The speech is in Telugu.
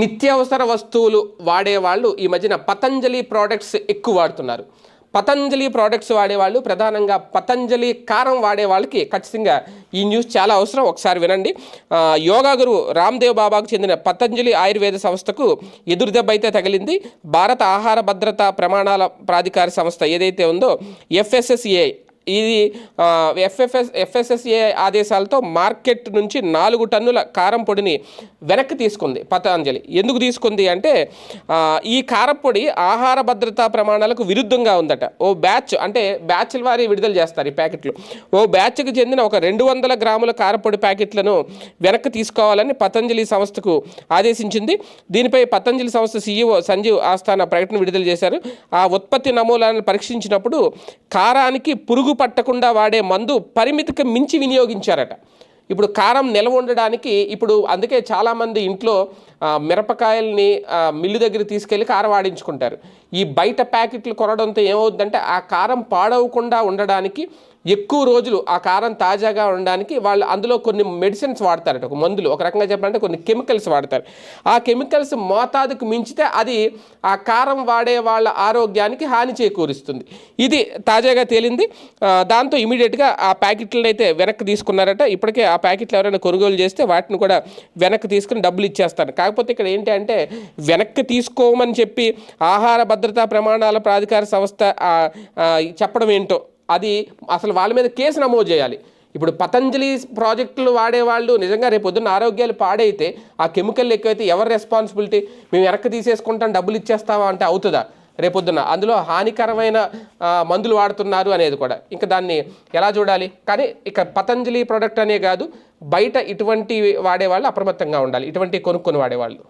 నిత్యావసర వస్తువులు వాడేవాళ్ళు ఈ మధ్యన పతంజలి ప్రోడక్ట్స్ ఎక్కువ వాడుతున్నారు. పతంజలి ప్రోడక్ట్స్ వాడేవాళ్ళు ప్రధానంగా పతంజలి కారం వాడే వాళ్ళకి ఖచ్చితంగా ఈ న్యూస్ చాలా అవసరం. ఒకసారి వినండి. యోగా గురు రామ్దేవ్ బాబాకు చెందిన పతంజలి ఆయుర్వేద సంస్థకు ఎదురుదెబ్బ అయితే తగిలింది. భారత ఆహార భద్రత ప్రమాణాల ప్రాధికార సంస్థ ఏదైతే ఉందో ఎఫ్ఎస్ఎస్ఏ ఇది ఎఫ్ఎఫ్ఎస్ ఎఫ్ఎస్ఎస్ఏ ఆదేశాలతో మార్కెట్ నుంచి నాలుగు టన్నుల కారం పొడిని వెనక్కి తీసుకుంది పతాంజలి. ఎందుకు తీసుకుంది అంటే ఈ కారపొడి ఆహార భద్రతా ప్రమాణాలకు విరుద్ధంగా ఉందట. ఓ బ్యాచ్ అంటే బ్యాచ్ల వారి విడుదల చేస్తారు ఈ ప్యాకెట్లు. ఓ బ్యాచ్కి చెందిన ఒక రెండు వందల గ్రాముల కారపొడి ప్యాకెట్లను వెనక్కి తీసుకోవాలని పతంజలి సంస్థకు ఆదేశించింది. దీనిపై పతంజలి సంస్థ సీఈఓ సంజీవ్ ఆస్థాన ప్రకటన విడుదల చేశారు. ఆ ఉత్పత్తి నమూనాలను పరీక్షించినప్పుడు కారానికి పురుగు పట్టకుండా వాడే మందు పరిమితికి మించి వినియోగించారట. ఇప్పుడు కారం నిల్వ ఉండడానికి ఇప్పుడు అందుకే చాలామంది ఇంట్లో మిరపకాయల్ని మిల్లు దగ్గర తీసుకెళ్ళి కారం ఆడించుకుంటారు. ఈ బయట ప్యాకెట్లు కొనడంతో ఏమవుతుందంటే ఆ కారం పాడవకుండా ఉండడానికి ఎక్కువ రోజులు ఆ కారం తాజాగా ఉండడానికి వాళ్ళు అందులో కొన్ని మెడిసిన్స్ వాడతారట ఒక మందులు. ఒక రకంగా చెప్పాలంటే కొన్ని కెమికల్స్ వాడతారు. ఆ కెమికల్స్ మోతాదుకు మించితే అది ఆ కారం వాడే వాళ్ళ ఆరోగ్యానికి హాని చేకూరుస్తుంది. ఇది తాజాగా తేలింది. దాంతో ఇమీడియట్గా ఆ ప్యాకెట్లను అయితే వెనక్కి తీసుకున్నారట. ఇప్పటికే ఆ ప్యాకెట్లు ఎవరైనా కొనుగోలు చేస్తే వాటిని కూడా వెనక్కి తీసుకుని డబ్బులు ఇచ్చేస్తారు. కాకపోతే కాకపోతే ఇక్కడ ఏంటి అంటే వెనక్కి తీసుకోమని చెప్పి ఆహార భద్రతా ప్రమాణాల ప్రాధికార సంస్థ చెప్పడం ఏంటో అది అసలు వాళ్ళ మీద కేసు నమోదు చేయాలి. ఇప్పుడు పతంజలి ప్రాజెక్టులు వాడేవాళ్ళు నిజంగా రేపు పొద్దున్న ఆరోగ్యాలు పాడైతే ఆ కెమికల్ ఎక్కువైతే ఎవరు రెస్పాన్సిబిలిటీ మేము వెనక్కి తీసేసుకుంటాం డబ్బులు ఇచ్చేస్తావా అంటే అవుతుందా? రేపొద్దున. అందులో హానికరమైన మందులు వాడుతున్నారు అనేది కూడా. ఇంకా దాన్ని ఎలా చూడాలి? కానీ ఇక పతంజలి ప్రోడక్ట్ అనే కాదు బయట ఇటువంటి వాడేవాళ్ళు అప్రమత్తంగా ఉండాలి. ఇటువంటి కొనుక్కొని వాడేవాళ్ళు